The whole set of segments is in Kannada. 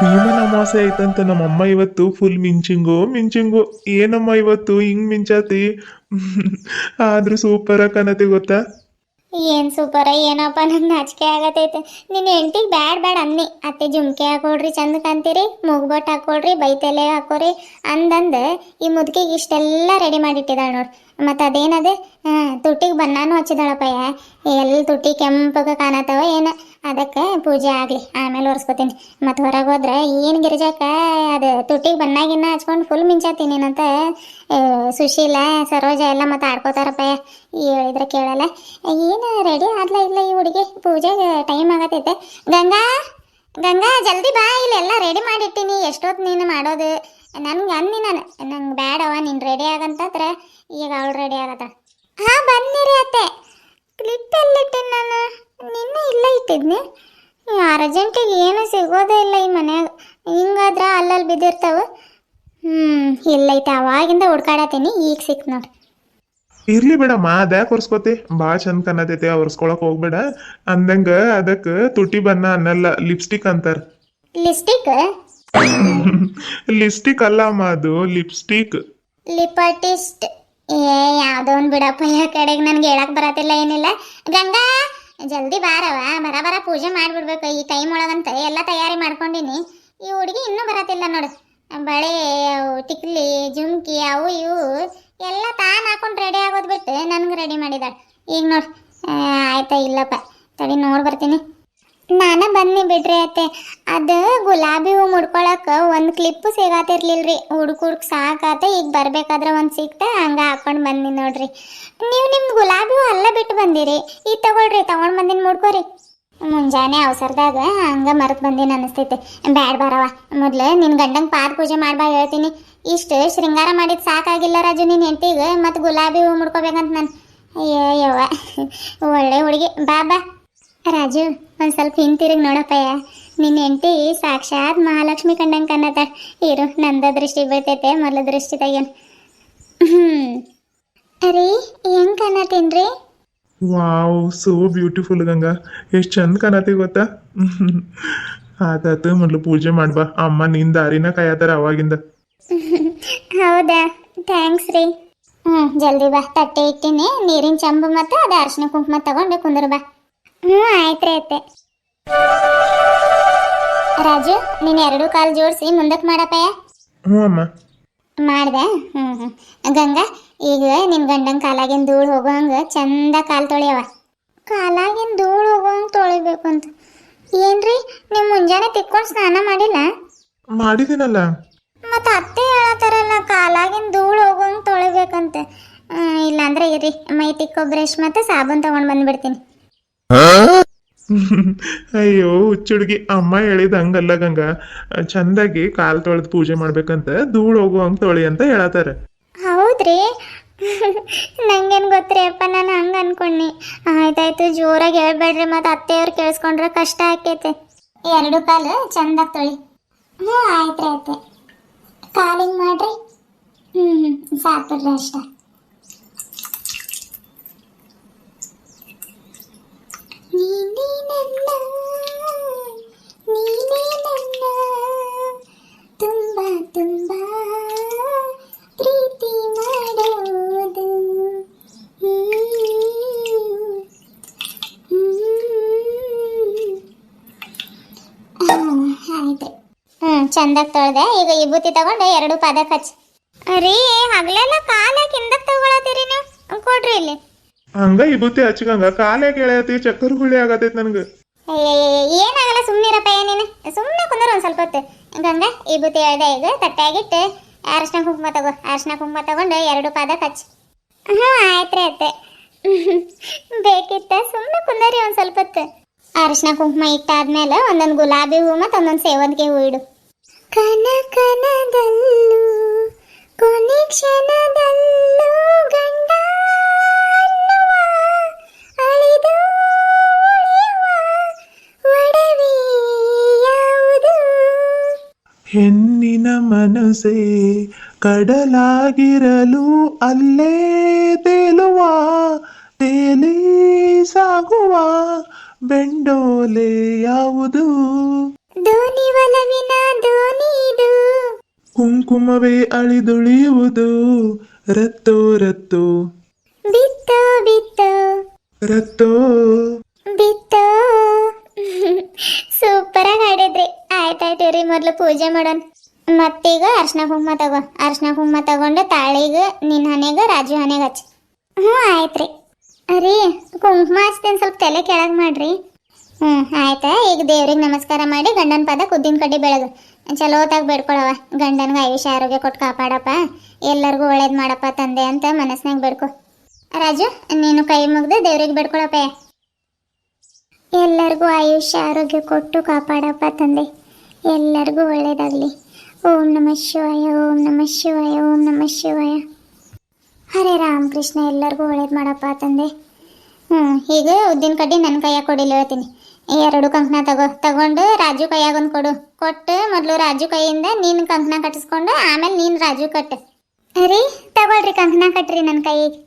ಭೀಮನ ಅಮಾವಾಸ್ಯೆ ನಮ್ಮ ನಮ್ಮಮ್ಮ ಇವತ್ತು ಫುಲ್ ಮಿಂಚಿಂಗು ಮಿಂಚಿಂಗು. ಏನಮ್ಮ ಇವತ್ತು? ಹಿಂಗ್ ಮಿಂಚಾತಿ? ಆದ್ರೂ ಸೂಪರ್ ಕನತಿ ಗೊತ್ತಾ? ಏನ್ ಸೂಪರ ಏನಪ್ಪ ನನ್ ನಾಚಿಕೆ ಆಗತೈತೆ. ನಿನ್ನ ಹೆಂಡ್ತಿಗೆ ಬ್ಯಾಡ್ ಬ್ಯಾಡ್ ಅನ್ನಿ ಅತ್ತೆ ಜುಮ್ಕೆ ಹಾಕೊಡ್ರಿ, ಚಂದ ಕಾಣ್ತೀರಿ. ಮೂಗ್ಬೊಟ್ಟು ಹಾಕೊಡ್ರಿ, ಬೈತಲೆ ಹಾಕೋರಿ. ಅಂದಂದ ಈ ಮುದ್ಕಿಗೆ ಇಷ್ಟೆಲ್ಲ ರೆಡಿ ಮಾಡಿಟ್ಟಿದ್ದಾಳೆ ನೋಡಿ. ಮತ್ತು ಅದೇನದೆ? ಹಾಂ ತುಟ್ಟಿಗೆ ಬನ್ನಾನು ಹಚ್ಚಿದಾಳಪ್ಪಯ್ಯ. ಎಲ್ಲಿ ತುಟ್ಟಿ ಕೆಂಪಗೆ ಕಾಣತ್ತವ ಏನು? ಅದಕ್ಕೆ ಪೂಜೆ ಆಗಲಿ, ಆಮೇಲೆ ಒರೆಸ್ಕೋತೀನಿ. ಮತ್ತು ಹೊರಗೆ ಹೋದ್ರೆ ಏನು ಗಿರಿಜಾಕ, ಅದು ತುಟ್ಟಿಗೆ ಬಣ್ಣಾಗಿನ್ನ ಹಚ್ಕೊಂಡು ಫುಲ್ ಮಿಂಚಾತೀನಿ ಏನಂತ ಸುಶೀಲ, ಸರೋಜ ಎಲ್ಲ ಮತ್ತು ಆಡ್ಕೋತಾರಪ್ಪ ಹೇಳಿದ್ರೆ ಕೇಳಲ್ಲ. ಏನು ರೆಡಿ ಆದ್ಲ ಇಲ್ಲ ಈ ಹುಡುಗಿ? ಪೂಜೆಗೆ ಟೈಮ್ ಆಗತ್ತೈತೆ ಗಂಗಾ ಗಂಗಾ, ಜಲ್ದಿ ಬಾ ಇಲ್ಲೆಲ್ಲ ರೆಡಿ ಮಾಡಿಟ್ಟಿನಿ ಎಷ್ಟೊತ್ತು ನೀನು ಮಾಡೋದು? ನನ್ಗೆ ಅನ್ನಿ ನಾನು. ನಂಗೆ ಬೇಡವ ನೀನು ರೆಡಿ ಆಗಂತಂದ್ರೆ ಈಗ ಅವಳು ರೆಡಿ ಆಗತ್ತ. ಹಾಂ, ಬನ್ನಿರಿ ಅತ್ತೆ. ಕ್ಲಿಪ್ ಎಲ್ಲಿಟ್ಟಿನಿ ನಾನು. ನಿನ್ನೆ ಇಲ್ಲ ಇಟ್ಟಿದ್ನಿ. ಅರ್ಜೆಂಟಿಗೆ ಏನು ಸಿಗೋದೇ ಇಲ್ಲ ಈ ಮನ್ಯಾಗ. ಹಿಂಗಾದ್ರೆ ಅಲ್ಲಲ್ಲಿ ಬಿದ್ದಿರ್ತಾವೆ. ಹ್ಞೂ ಇಲ್ಲೈತೆ ಅವಾಗಿಂದ ಹುಡ್ಕಾಡತ್ತೀನಿ ಈಗ ಸಿಕ್ ನೋಡಿ ಇರ್ಲಿ ಬಿಡಮ್ಮ ಅದ್ಯಾಕೆ ಒರ್ಸ್ಕೊತಿ? ಭಾಳ ಚಂದ ಕನ್ನತೈತಿ ಒರ್ಸ್ಕೊಳಕ್ ಹೋಗ್ಬೇಡ. ಅಂದಂಗ ಅದಕ್ಕೆ ತುಟಿ ಬಣ್ಣ ಅನ್ನಲ್ಲ ಲಿಪ್ಸ್ಟಿಕ್ ಅಂತಾರ. ಲಿಪ್ಸ್ಟಿಕ್? ಲಿಪ್ಸ್ಟಿಕ್ ಅಲ್ಲ ಅಮ್ಮ ಅದು ಲಿಪ್ಸ್ಟಿಕ್. ಲಿಪಟಿಸ್ಟ್. ಏ ಯಾವ್ದೋ ಒಂದು ಬಿಡಪ್ಪ ಈ ಕಡೆಗೆ ನನ್ಗೆ ಹೇಳಕ್ ಬರತ್ತಿಲ್ಲ ಏನಿಲ್ಲ. ಗಂಗಾ! ಜಲ್ದಿ ಬಾರವ ಬರ ಬರ ಪೂಜೆ ಮಾಡಿಬಿಡ್ಬೇಕು. ಈ ಟೈಮ್ ಒಳಗಂತ ಎಲ್ಲ ತಯಾರಿ ಮಾಡ್ಕೊಂಡಿನಿ. ಈ ಹುಡುಗಿ ಇನ್ನೂ ಬರತ್ತಿಲ್ಲ ನೋಡು. ಬಳೆ, ಅವು ಟಿಕ್ಲಿ ಜುಮ್ಕಿ, ಅವು ಇವು ಎಲ್ಲ ತಾನು ಹಾಕೊಂಡು ರೆಡಿ ಆಗೋದು ಬಿಟ್ಟು ನನಗೆ ರೆಡಿ ಮಾಡಿದಾಳೆ. ಈಗ ನೋಡಿ ಆಯ್ತಾ ಇಲ್ಲಪ್ಪ. ತಡಿ ನೋಡಿ ಬರ್ತೀನಿ. ನಾನ ಬನ್ನಿ ಬಿಡ್ರಿ ಅತ್ತೆ. ಅದು ಗುಲಾಬಿ ಹೂ ಮುಡ್ಕೊಳಕ ಒಂದು ಕ್ಲಿಪ್ ಸಿಗಾತಿರ್ಲಿಲ್ರಿ. ಹುಡುಕ್ ಹುಡುಕ್ ಸಾಕಾತ ಈಗ ಬರ್ಬೇಕಾದ್ರೆ ಒಂದು ಸಿಕ್ತ, ಹಂಗ ಹಾಕೊಂಡು ಬಂದಿ ನೋಡ್ರಿ. ನೀವು ನಿಮ್ಮ ಗುಲಾಬಿ ಹೂ ಅಲ್ಲ ಬಿಟ್ಟು ಬಂದಿರಿ. ಈಗ ತಗೊಳ್ರಿ, ತಗೊಂಡ್ ಬಂದಿನ ಮುಡ್ಕೋರಿ. ಮುಂಜಾನೆ ಅವಸರದಾಗ ಹಂಗ ಮರೆತು ಬಂದಿನ ಅನಿಸ್ತೈತೆ. ಬ್ಯಾಡ್ ಬರವ ಮೊದಲು ನಿನ್ ಗಂಡಂಗೆ ಪಾದ ಪೂಜೆ ಮಾಡ್ಬಾ ಹೇಳ್ತೀನಿ. ಇಷ್ಟು ಶೃಂಗಾರ ಮಾಡಿದ್ ಸಾಕಾಗಿಲ್ಲ ರಾಜು ನಿನ್ನ ಹೆಂಡತಿಗೆ, ಮತ್ತು ಗುಲಾಬಿ ಹೂ ಮುಡ್ಕೋಬೇಕಂತ ನಾನು. ಅಯ್ಯೋ ಒಳ್ಳೆ ಹುಡುಗಿ. ಬಾ ಬಾ. ರಾಜು. ಒಂದು ಸ್ವಲ್ಪ ಹಿಂತಿರುಗಿ ನೋಡಪ್ಪಯ್ಯ. ನಿನ್ನ ಹೆಂಡತಿ ಸಾಕ್ಷಾತ್ ಮಹಾಲಕ್ಷ್ಮಿ ಕಂಡಂಗೆ ಕನ್ನತ ಇರು ನಂದ ದೃಷ್ಟಿ ಬೀಳ್ತೈತೆ ಮೊದಲ ದೃಷ್ಟಿ ತೆಗೇನು ಹ್ಞೂ ಅರೆ ಹೆಂಗೆ ಕನ್ನತೀನ್ರಿ ವಾವ್ ಸೋ ಬ್ಯೂಟಿಫುಲ್ ಗಂಗಾ. ಎಷ್ಟು ಚಂದ ಕಾಣತಿ ಗೊತ್ತಾ? ಆತಾತು ಮೊದ್ಲು ಪೂಜೆ ಮಾಡ್ಬಾ ಅಮ್ಮ ನಿನ್ ದಾರಿನ ಕಾಯತಾರ ಅವಾಗಿಂದ. ಹೌದಾ? ಥ್ಯಾಂಕ್ಸ್ ರೀ. ಹ್ಞೂ ಜಲ್ದಿ ಬಾ. ತಟ್ಟೆ ಇಟ್ಟಿನಿ ನೀರಿನ ಚಂಬು ಮತ್ತು ಅದು ಅರಿಶಿನ ಕುಂಕುಮ ತಗೊಂಡು ಕುಂದ್ರ ಬಾ. ಹ್ಞೂ ಅತ್ತೆ. ರಾಜು ನೀನು ಎರಡು ಕಾಲು ಜೋಡಿಸಿ ಮುಂದಕ್ಕೆ ಮಾಡಪ್ಪಯ್ಯ? ಹ್ಞೂ ಅಮ್ಮ. ಮಾಡ್ದೆ? ಹ್ಞೂ ಹ್ಞೂ ಗಂಗಾ ಈಗ ನಿನ್ನ ಗಂಡನ ಕಾಲಾಗಿನ ಧೂಳು ಹೋಗೋಂಗೆ ಚಂದ ಕಾಲು ತೊಳೆಯವ ಕಾಲಾಗಿನ ಧೂಳು ಹೋಗೋಂಗೆ ತೊಳಿಬೇಕು ಅಂತ. ಏನ್ರಿ ನೀವು ಮುಂಜಾನೆ ತಿಕ್ಕೊಂಡು ಸ್ನಾನ ಮಾಡಿಲ್ಲ? ಮಾಡಿದ್ದೀನಲ್ಲ ಮತ್ತೆ ಅತ್ತೆ ಹೇಳತ್ತಾರಲ್ಲ ಕಾಲಾಗಿನ ಧೂಳು ಹೋಗೋಂಗೆ ತೊಳಿಬೇಕಂತೆ. ಆ, ಇಲ್ಲಾಂದ್ರೆ ಇರಿ ಮೈ ತಿಕ್ಕೋ ಬ್ರಷ್ ಮತ್ತು ಸಾಬೂನ್ ತೊಗೊಂಡು ಬಂದ್ಬಿಡ್ತೀನಿ. ಅಯ್ಯೋ, ಹುಚ್ಚುಡ್ಗಿ. ಅಮ್ಮ ಹೇಳಿದ ಹಂಗಲ್ಲ ಗಂಗ. ಚಂದಾಗಿ ಕಾಲ್ ತೊಳೆದು ಪೂಜೆ ಮಾಡ್ಬೇಕಂತ ಧೂಳು ಹೋಗು ಹಂಗ್ ತೊಳಿ ಅಂತ ಹೇಳತಾರ ಹೌದ್ರಿ. ನಂಗೇನ್ ಗೊತ್ತ್ರಿ ಅಪ್ಪ, ನಾನು ಹಂಗೆ ಅನ್ಕೊಂಡಿ ಆಯ್ತಾಯ್ತು ಜೋರಾಗಿ ಹೇಳ್ಬೇಡ್ರಿ ಮತ್ತು ಅತ್ತೆಯವ್ರು ಕೇಳಿಸ್ಕೊಂಡ್ರೆ ಕಷ್ಟ ಆಕೈತೆ ಎರಡು ಕಾಲು ಚಂದಾಗಿ ತೊಳಿ. ಹ್ಞೂ ಆಯ್ತು ಕಾಲಿಂಗ್ ಮಾಡ್ರಿ. ಹ್ಞೂ ಹ್ಞೂ ಅಷ್ಟೇ ಅಷ್ಟ ನೀನೇ ನನ್ನ ನೀನೇ ನನ್ನ ತುಂಬ ತುಂಬ ಪ್ರೀತಿ ಮಾಡೋದು ಆಯ್ತು ಹ್ಞೂ ಚಂದಾಗಿ ತೊಳ್ದೆ ಈಗ ವಿಭೂತಿ ತಗೊಂಡು ಎರಡು ಪಾದ ಕಚ್ಚಿ ರೀ ಹಗಲೆಲ್ಲ ಕಾಲಕ್ಕೆ ಹಿಂದಕ್ಕೆ ತಗೊಳತ್ತೀರಿ ನೀವು? ಕೊಡ್ರಿ ಇಲ್ಲಿ. ಹಂಗ ವಿಭೂತಿ ಹಚ್ಕಂಗ ಕಾಲೇ ಕೇಳತಿ ಚಕ್ಕರ್ ಗುಳಿ ಆಗತೈತಿ ನನಗೆ. ಏನಾಗಲ್ಲ ಸುಮ್ಮನಿರಪ್ಪ ಏನೇನು ಸುಮ್ಮನೆ ಕುಂದ್ರ ಒಂದು ಸ್ವಲ್ಪ ಹೊತ್ತು. ಗಂಗಾ ವಿಭೂತಿ ಹೇಳ್ದೆ ಈಗ ತಟ್ಟಾಗಿಟ್ಟು ಅರಶಿನ ಕುಂಕುಮ ತಗೋ. ಅರಶಿನ ಕುಂಕುಮ ತಗೊಂಡು ಎರಡು ಪಾದ ಕಚ್ಚಿ ಹ್ಞೂ ಆಯ್ತು ರೀ ಅತ್ತೆ ಬೇಕಿತ್ತ ಸುಮ್ಮನೆ ಕುಂದರಿ ಒಂದು ಸ್ವಲ್ಪ ಹೊತ್ತು. ಅರಶಿನ ಕುಂಕುಮ ಇಟ್ಟಾದ್ಮೇಲೆ ಒಂದೊಂದು ಗುಲಾಬಿ ಹೂ ಮತ್ತು ಒಂದೊಂದು ಸೇವಂತಿಗೆ ಹೂ ಇಡು. ಕನ ಕನದಲ್ಲೂ ಕೊನೆ ಹೆಣ್ಣಿನ ಮನಸ್ಸೇ ಕಡಲಾಗಿರಲು ಅಲ್ಲೇ ತೇಲುವ ತೇಲಿ ಸಾಗುವ ಬೆಂಡೋಲೆ ಯಾವುದು? ದೋಣಿ ಒಲವಿನ ಕುಂಕುಮವೇ ಅಳಿದುಳಿಯುವುದು. ರತ್ತೋ ರತ್ತೋ. ಬಿತ್ತು ಬಿತ್ತು. ರತ್ತೋ. ಬಿತ್ತು. ಸೂಪರ್ ಆಗಿ ಆಡಿದ್ರಿ ಆಯ್ತಾಯ್ತು ರೀ ಮೊದ್ಲು ಪೂಜೆ ಮಾಡೋಣ. ಮತ್ತೀಗ ಅರ್ಶನ ಕುಂಕುಮ ತಗೋ. ಅರ್ಶನ ಕುಂಕುಮ ತಗೊಂಡು ತಾಳಿಗೆ ನಿನ್ನ ಹನೆಗೆ ರಾಜು ಹನೆಗೆ ಹಚ್ಚಿ. ಹ್ಞೂ ಆಯ್ತು ರೀ ರೀ ಕುಂಕುಮ ಹಚ್ತೇನೆ ಸ್ವಲ್ಪ ತಲೆ ಕೆಳಗೆ ಮಾಡ್ರಿ. ಹ್ಞೂ ಆಯ್ತಾ. ಈಗ ದೇವ್ರಿಗೆ ನಮಸ್ಕಾರ ಮಾಡಿ ಗಂಡನ ಪದ ಕುದ್ದಿನ ಕಡ್ಡಿ ಬೆಳೆದು ಚಲೋತಾಗಿ ಬೇಡ್ಕೊಳವ ಗಂಡನ್ಗೆ ಆಯುಷ್ಯ ಆರೋಗ್ಯ ಕೊಟ್ಟು ಕಾಪಾಡಪ್ಪ. ಎಲ್ಲರಿಗೂ ಒಳ್ಳೇದು ಮಾಡಪ್ಪ ತಂದೆ ಅಂತ ಮನಸ್ನಾಗ ಬೇಡ್ಕೊ. ರಾಜು, ನೀನು ಕೈ ಮುಗ್ದು ದೇವ್ರಿಗೆ ಬೇಡ್ಕೊಳಪ್ಪ ಎಲ್ಲರಿಗೂ ಆಯುಷ್ಯ ಆರೋಗ್ಯ ಕೊಟ್ಟು ಕಾಪಾಡಪ್ಪ ತಂದೆ. ಎಲ್ಲರಿಗೂ ಒಳ್ಳೇದಾಗಲಿ. ಓಂ ನಮಃ ಶಿವಾಯ, ಓಂ ನಮಃ ಶಿವಾಯ, ಓಂ ನಮಃ ಶಿವಾಯ. ಹರೇ ರಾಮಕೃಷ್ಣ, ಎಲ್ಲರಿಗೂ ಒಳ್ಳೇದು ಮಾಡಪ್ಪ ತಂದೆ. ಹ್ಞೂ ಈಗ ಉದ್ದಿನ ಕಡ್ಡಿ ನನ್ನ ಕೈಯಾಗ ಕೊಡಿಲ್ಲ ಹೇಳ್ತೀನಿ. ಎರಡು ಕಂಕಣ ತಗೋ, ತಗೊಂಡು ರಾಜು ಕೈಯಾಗೊಂದು ಕೊಡು. ಕೊಟ್ಟು ಮೊದಲು ರಾಜು ಕೈಯಿಂದ ನೀನು ಕಂಕಣ ಕಟ್ಟಿಸ್ಕೊಂಡು ಆಮೇಲೆ ನೀನು ರಾಜು ಕಟ್ಟ. ರೀ ತಗೊಳ್ರಿ ಕಂಕಣ ಕಟ್ಟ್ರಿ ನನ್ನ ಕೈಗೆ.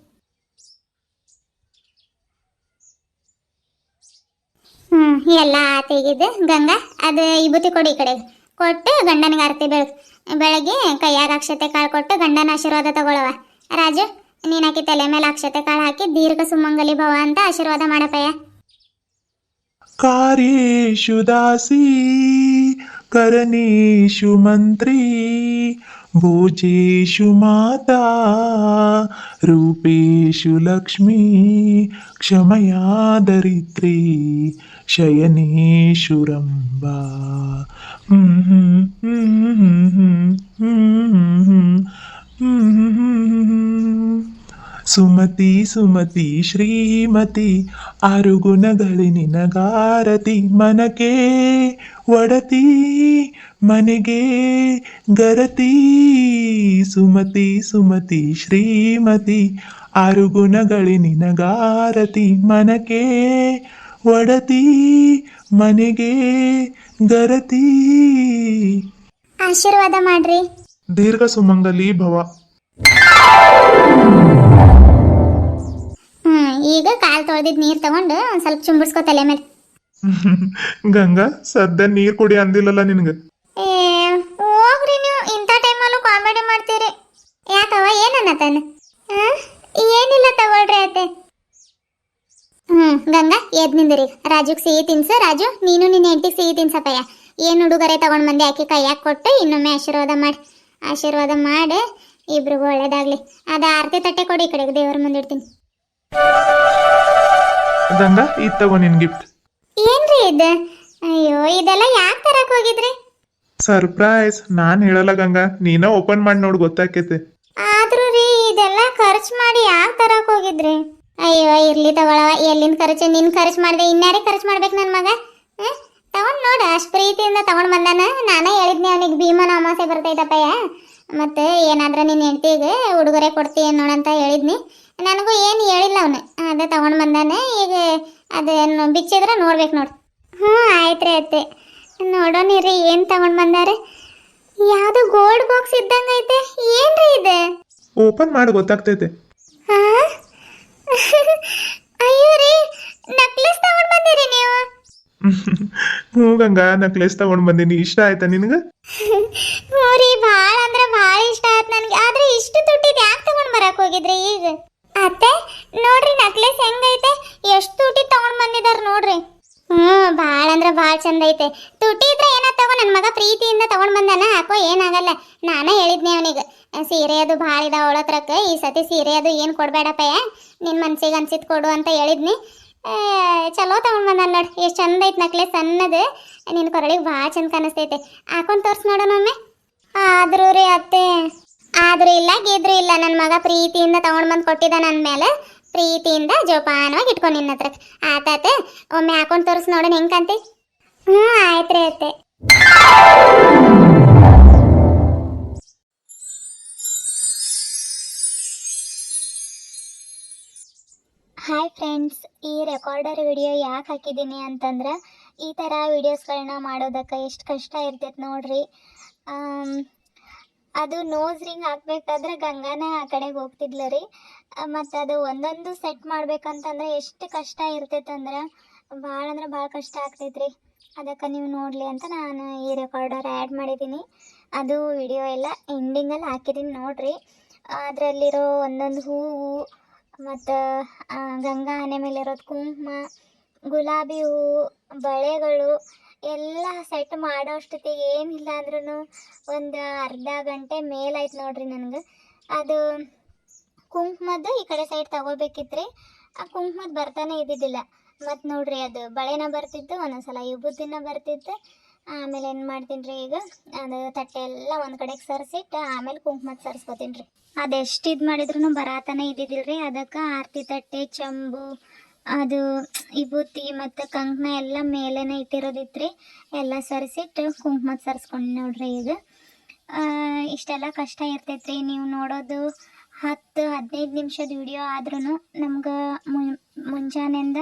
ಹ್ಮ್, ಎಲ್ಲ ತೆಗೆದು ಗಂಗಾ, ಅದು ವಿಭೂತಿ ಕೊಡಿ ಈ ಕಡೆ ಕೊಟ್ಟು ಗಂಡನಿಗೆ ಆರತಿ ಬೆಳಗ್ ಬೆಳಗ್ಗೆ ಕೈಯಾಗ ಅಕ್ಷತೆ ಕಾಳು ಕೊಟ್ಟು ಗಂಡನ ಆಶೀರ್ವಾದ ತಗೊಳವ. ರಾಜು ನೀನಾಕಿ ತಲೆ ಮೇಲೆ ಅಕ್ಷತೆ ಕಾಳು ಹಾಕಿ ದೀರ್ಘ ಸುಮಂಗಲಿ ಭವ ಅಂತ ಆಶೀರ್ವಾದ ಮಾಡಪ್ಪಯ್ಯ ಕಾರ್ಯೇಶು ದಾಸಿ ಕರಣೇಶು ಮಂತ್ರಿ ಭೋಜೇಶು ಮಾತಾ ರೂಪೇಶು ಲಕ್ಷ್ಮೀ ಕ್ಷಮಯಾ ದರಿದ್ರಿ ಶಯನೇಶುರಂಬ ಹ್ಮ್ ಹ್ಮ್ ಹ್ಮ್ ಹ್ಮ್ ಹ್ಮ್ ಹ್ಮ್ ಹ್ಮ್ ಹ್ಮ್ ಸುಮತಿ ಸುಮತಿ ಶ್ರೀಮತಿ ಆರು ಗುಣಗಳಿ ನಿನಗಾರತಿ ಮನಕೆ ಒಡತಿ ಮನೆಗೆ ಗರತಿ. ಸುಮತಿ ಸುಮತಿ ಶ್ರೀಮತಿ ಆರು ಗುಣಗಳಿ ನಿನಗಾರತಿ ಮನಕೆ ಒಡತಿ ಮನೆಗೆ ಗರತಿ. ಆಶೀರ್ವಾದ ಮಾಡ್ರಿ. ದೀರ್ಘ ಸುಮಂಗಲಿ ಭವ. ಈಗ ಕಾಲ್ ತೊಳೆದಿದ್ ನೀರ್ ತಗೊಂಡು ಒಂದ್ ಸ್ವಲ್ಪ ಚುಂಬಿಸ್ಕೋ ತಲೆ ಮೇಲೆ. ಗಂಗಾ ಸದ್ಯ ನೀರ್ ಕುಡಿ ಅಂದಿಲ್ಲಲ್ಲ ನಿನ್ಗೆ? ಏ ಹೋಗ್ರಿ ನೀವು. ಇಂಥ ಟೈಮಲ್ಲೂ ಕಾಮಿಡಿ ಮಾಡ್ತೀರಿ. ಯಾಕವ ಏನನ್ನತಾನ ಏನಿಲ್ಲ ತಗೊಳ್ರಿ ಅತ್ತೆ. ಹ್ಮ್ ಗಂಗಾ ಎದ್ ನಿಂದಿರಿ. ರಾಜುಗ್ ಸಿಹಿ ತಿನ್ಸು. ರಾಜು ನೀನು ನಿನ್ನ ಹೆಂಡತಿಗೆ ಸಿಹಿ ತಿನ್ಸಪ್ಪಯ್ಯ. ಏನ್ ಉಡುಗೊರೆ ತಗೊಂಡ್ ಬಂದೆ ಆಕಿ ಕೈಯಾಗ ಕೊಟ್ಟು ಇನ್ನೊಮ್ಮೆ ಆಶೀರ್ವಾದ ಮಾಡಿ. ಆಶೀರ್ವಾದ ಮಾಡಿ ಇಬ್ರಿಗೂ ಒಳ್ಳೇದಾಗ್ಲಿ. ಅದ ಆರತಿ ತಟ್ಟೆ ಕೊಡಿ ಈ ಕಡೆಗೆ. ದೇವ್ರ ಮುಂದೆ ಇಡ್ತೀನಿ ಗಂಗಾ ಇದ್ ತಗೋ ನಿನ್ ಗಿಫ್ಟ್ ಏನ್ರಿ ಇದು? ಅಯ್ಯೋ ಇದೆಲ್ಲ ಯಾಕೆ ತರಕ್ ಹೋಗಿದ್ರಿ? ಸರ್ಪ್ರೈಸ್ ನಾನ್ ಹೇಳಲ್ಲ ಗಂಗಾ ನೀನ ಓಪನ್ ಮಾಡಿ ನೋಡ್ ಗೊತ್ತಾಕೈತೆ. ಆದ್ರೂ ರೀ ಇದೆಲ್ಲ ಖರ್ಚು ಮಾಡಿ ಯಾಕೆ ತರಕ್ ಹೋಗಿದ್ರಿ? ಅಯ್ಯೋ ಇರ್ಲಿ ತಗೊಳವ ಎಲ್ಲಿಂದ ಖರ್ಚು? ನಿನ್ ಖರ್ಚು ಮಾಡಿದೆ ಇನ್ಯಾರಿಗೆ ಖರ್ಚು ಮಾಡ್ಬೇಕು ನನ್ನ ಮಗ? ತಗೊಂಡ್ ನೋಡ ಅಷ್ಟು ಪ್ರೀತಿಯಿಂದ ತಗೊಂಡ್ ಬಂದಾನ. ನಾನೇ ಹೇಳಿದ್ನಿ ಅವನಿಗೆ ಭೀಮನ ಅಮಾಸೆ ಬರ್ತೈತಪ್ಪಯ್ಯ. ಮತ್ತೆ ಏನಾದ್ರ ನಿನ್ನ ಹೆಂಡತಿಗೆ ಉಡುಗೊರೆ ಕೊಡ್ತೀಯ ನೋಡಂತ ಹೇಳಿದ್ನಿ. ನನಗೂ ಏನು ಹೇಳಿಲ್ಲ ಅವನು. ಅದೇ ತಗೊಂಡ್ ಬಂದಾನೆ. ಈಗ ಅದೇನು ಬಿಚ್ಚಿದ್ರೆ ನೋಡ್ಬೇಕು ನೋಡು. ಹ್ಞೂ ರೀ ಅತ್ತೆ. ನೋಡೋಣ ರೀ ಏನು ತಗೊಂಡು ಬಂದಾರೆ? ಯಾವುದು ಗೋಲ್ಡ್ ಬಾಕ್ಸ್ ಇದ್ದಂಗೆ ಐತೆ. ಏನ್ರಿ ಇದೆ? ಓಪನ್ ಮಾಡಿ ಗೊತ್ತಾಗ್ತೈತೆ? ಅಯ್ಯೋ ರೀ ನಕ್ಲೆಸ್ ತಗೊಂಡು ಬಂದಿರಿ ನೀವು? ಹ್ಞೂ ಗಂಗಾ ನಕ್ಲೆಸ್ ತಗೊಂಡು ಬಂದೀನಿ. ಇಷ್ಟ ಆಯ್ತಾ ನಿನಗೆ? ಹ್ಞೂ ರೀ ಭಾಳ ಅಂದ್ರೆ ಭಾಳ ಇಷ್ಟ ಆಯ್ತು ನನಗೆ. ಆದ್ರೆ ಇಷ್ಟು ತುಟ್ಟಿದ್ ಯಾಕೆ ತಗೊಂಡು ಬರಕ್ಕೆ ಹೋಗಿದ್ರಿ ಈಗ? ಅತ್ತೆ, ನೋಡ್ರಿ ನಕ್ಲೆಸ್ ಹೆಂಗೈತೆ? ಎಷ್ಟು ತುಟಿ ತಗೊಂಡ್ ಬಂದಿದಾರ ನೋಡ್ರಿ. ಹ್ಮ್, ಭಾಳ ಅಂದ್ರೆ ಭಾಳ ಚಂದ ಐತೆ. ತುಟಿ ಇದ್ರೆ ಏನ ತಗೋ ನನ್ನ ಮಗ ಪ್ರೀತಿಯಿಂದ ತಗೊಂಡ್ ಬಂದಾನ. ಹಾಕೋ ಏನಾಗಲ್ಲ ನಾನೇ ಹೇಳಿದ್ನಿ ಅವನಿಗ. ಸೀರೆ ಅದು ಭಾಳ ಇದಾವ ಅವಳತ್ರಕ್ಕೆ. ಈ ಸತಿ ಸೀರೆ ಅದು ಏನು ಕೊಡ್ಬೇಡಪ್ಪಯ್ಯ. ನಿನ್ನ ಮನ್ಸಿಗೆ ಅನ್ಸಿದ್ ಕೊಡು ಅಂತ ಹೇಳಿದ್ನಿ. ಚಲೋ ತಗೊಂಡ್ ಬಂದ ನೋಡಿ. ಎಷ್ಟು ಚಂದ ಐತೆ ನಕ್ಲೆಸ್ ಸಣ್ಣದು. ನಿನ್ನ ಕೊರಳಿಗೆ ಭಾಳ ಚಂದ ಕಾಣಿಸ್ತೈತೆ. ಹಾಕೊಂಡು ತೋರ್ಸ್ ನೋಡೋಣ ಒಮ್ಮೆ. ಆದ್ರೂ ರೀ ಅತ್ತೆ. ಆದ್ರೂ ಇಲ್ಲ, ಗೆದ್ರೂ ಇಲ್ಲ. ನನ್ನ ಮಗ ಪ್ರೀತಿಯಿಂದ ತಗೊಂಡ್ ಬಂದು ಕೊಟ್ಟಿದ್ದ ನನ್ನ ಮೇಲೆ. ಪ್ರೀತಿಯಿಂದ ಜೋಪಾನವಾಗಿ ಇಟ್ಕೊಂಡು ನಿನ್ನ ಹತ್ರ ಆತಾತೆ ಒಮ್ಮೆ ಹಾಕೊಂಡ್ ತೋರಿಸ್ ನೋಡೋಣ ಹೆಂಗ್ ಕಾಂತಿ ಹ್ಞೂ ಆಯ್ತು ರೀ ಅತ್ತೆ. ಹಾಯ್ ಫ್ರೆಂಡ್ಸ್ ಈ ರೆಕಾರ್ಡರ್ ವಿಡಿಯೋ ಯಾಕೆ ಹಾಕಿದ್ದೀನಿ ಅಂತಂದ್ರೆ ಈ ಥರ ವಿಡಿಯೋಸ್ಗಳನ್ನ ಮಾಡೋದಕ್ಕೆ ಎಷ್ಟು ಕಷ್ಟ ಇರ್ತೈತೆ ನೋಡ್ರಿ. ಅದು ನೋಸ್ ರಿಂಗ್ ಹಾಕ್ಬೇಕಾದ್ರೆ ಗಂಗಾನೇ ಆ ಕಡೆಗೆ ಹೋಗ್ತಿದ್ಲು ರೀ. ಮತ್ತು ಅದು ಒಂದೊಂದು ಸೆಟ್ ಮಾಡ್ಬೇಕಂತಂದ್ರೆ ಎಷ್ಟು ಕಷ್ಟ ಇರ್ತೈತಂದ್ರೆ ಭಾಳ ಅಂದ್ರೆ ಭಾಳ ಕಷ್ಟ ಆಗ್ತೈತ್ರಿ ಅದಕ್ಕೆ ನೀವು ನೋಡಲಿ ಅಂತ ನಾನು ಈ ರೆಕಾರ್ಡರ್ ಆ್ಯಡ್ ಮಾಡಿದ್ದೀನಿ ಅದು ವಿಡಿಯೋ ಎಲ್ಲ ಎಂಡಿಂಗಲ್ಲಿ ಹಾಕಿದ್ದೀನಿ ನೋಡ್ರಿ. ಅದರಲ್ಲಿರೋ ಒಂದೊಂದು ಹೂವು, ಮತ್ತು ಗಂಗಾ ಆನೆ ಮೇಲೆ ಇರೋದು ಕುಂಕುಮ, ಗುಲಾಬಿ ಹೂವು, ಬಳೆಗಳು ಎಲ್ಲ ಸೆಟ್ ಮಾಡೋ ಅಷ್ಟೊತ್ತಿಗೆ ಏನಿಲ್ಲ ಅಂದ್ರೂ ಒಂದು ಅರ್ಧ ಗಂಟೆ ಮೇಲಾಯ್ತು ನೋಡ್ರಿ ನನಗೆ. ಅದು ಕುಂಕುಮದ್ದು ಈ ಕಡೆ ಸೈಡ್ ತಗೋಬೇಕಿತ್ರಿ. ಆ ಕುಂಕುಮದ್ದು ಬರ್ತಾನೆ ಇದ್ದಿದ್ದಿಲ್ಲ. ಮತ್ತು ನೋಡ್ರಿ ಅದು ಬಳೆನ ಬರ್ತಿತ್ತು, ಒಂದೊಂದ್ಸಲ ವಿಭೂತಿನ ಬರ್ತಿತ್ತು. ಆಮೇಲೆ ಏನು ಮಾಡ್ತೀನಿ ರೀ ಈಗ? ಅದು ತಟ್ಟೆ ಎಲ್ಲ ಒಂದು ಕಡೆಗೆ ಸರಿಸಿಟ್ಟು ಆಮೇಲೆ ಕುಂಕುಮದ ಸರಿಸ್ಕೊತೀನಿ ರೀ ಅದೆಷ್ಟು ಇದು ಮಾಡಿದ್ರು ಬರಾತನೇ ಇದ್ದಿದ್ದಿಲ್ಲ ರೀ ಅದಕ್ಕೆ ಆರತಿ ತಟ್ಟೆ, ಚಂಬು ಅದು ವಿಭೂತಿ ಮತ್ತು ಕಂಕಣ ಎಲ್ಲ ಮೇಲೇನೆ ಇಟ್ಟಿರೋದಿತ್ತು ಎಲ್ಲ ಸರಿಸಿಟ್ಟು ಕುಂಕುಮ ಸರಿಸ್ಕೊಂಡು ನೋಡ್ರಿ ಈಗ ಇಷ್ಟೆಲ್ಲ ಕಷ್ಟ ಇರ್ತೈತ್ರಿ. ನೀವು ನೋಡೋದು ಹತ್ತು, ಹದಿನೈದು ನಿಮಿಷದ ವಿಡಿಯೋ ಆದ್ರೂ ನಮ್ಗೆ ಮುಂಜಾನೆಯಿಂದ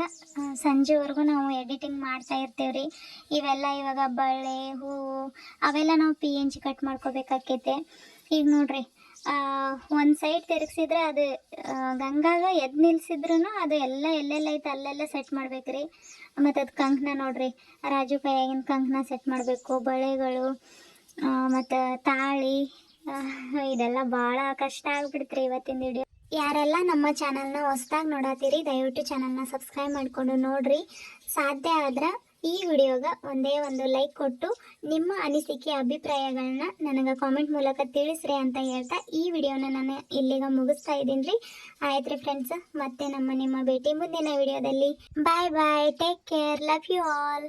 ಸಂಜೆವರೆಗೂ ನಾವು ಎಡಿಟಿಂಗ್ ಮಾಡ್ತಾ ಇರ್ತೀವಿ ರೀ ಇವೆಲ್ಲ ಇವಾಗ ಬಳೆ ಹೂವು, ಅವೆಲ್ಲ ನಾವು ಪಿ ಎನ್ ಜಿ ಕಟ್ ಮಾಡ್ಕೋಬೇಕಾಕೈತೆ. ಈಗ ನೋಡ್ರಿ ಒಂದು ಸೈಡ್ ತಿರುಗಿಸಿದ್ರೆ ಅದು ಗಂಗಾಗ ಎದ್ದು ನಿಲ್ಸಿದ್ರು ಅದು ಎಲ್ಲ ಎಲ್ಲೆಲ್ಲ ಐತೆ ಅಲ್ಲೆಲ್ಲ ಸೆಟ್ ಮಾಡ್ಬೇಕ್ರಿ. ಮತ್ತು ಅದು ಕಂಕಣ ನೋಡ್ರಿ, ರಾಜು ಕೈಯಾಗಿನ ಕಂಕಣ ಸೆಟ್ ಮಾಡಬೇಕು, ಬಳೆಗಳು ಮತ್ತು ತಾಳಿ ಇದೆಲ್ಲ ಭಾಳ ಕಷ್ಟ ಆಗ್ಬಿಡ್ತ್ರಿ ಇವತ್ತಿನ ವಿಡಿಯೋ ಯಾರೆಲ್ಲ ನಮ್ಮ ಚಾನಲ್ನ ಹೊಸ್ದಾಗಿ ನೋಡತ್ತೀರಿ ದಯವಿಟ್ಟು ಚಾನಲ್ನ ಸಬ್ಸ್ಕ್ರೈಬ್ ಮಾಡಿಕೊಂಡು ನೋಡ್ರಿ. ಸಾಧ್ಯ ಆದ್ರೆ ಈ ವಿಡಿಯೋಗ ಒಂದೇ ಒಂದು ಲೈಕ್ ಕೊಟ್ಟು ನಿಮ್ಮ ಅನಿಸಿಕೆ, ಅಭಿಪ್ರಾಯಗಳನ್ನ ನನಗೆ ಕಾಮೆಂಟ್ ಮೂಲಕ ತಿಳಿಸ್ರಿ ಅಂತ ಹೇಳ್ತಾ ಈ ವಿಡಿಯೋನ ನಾನು ಇಲ್ಲಿಗ ಮುಗಿಸ್ತಾ ಇದ್ದೀನಿ ರೀ. ಆಯ್ತು ರೀ ಫ್ರೆಂಡ್ಸ್ ಮತ್ತೆ ನಮ್ಮ ನಿಮ್ಮ ಭೇಟಿ ಮುಂದಿನ ವಿಡಿಯೋದಲ್ಲಿ. Bye bye take care love you all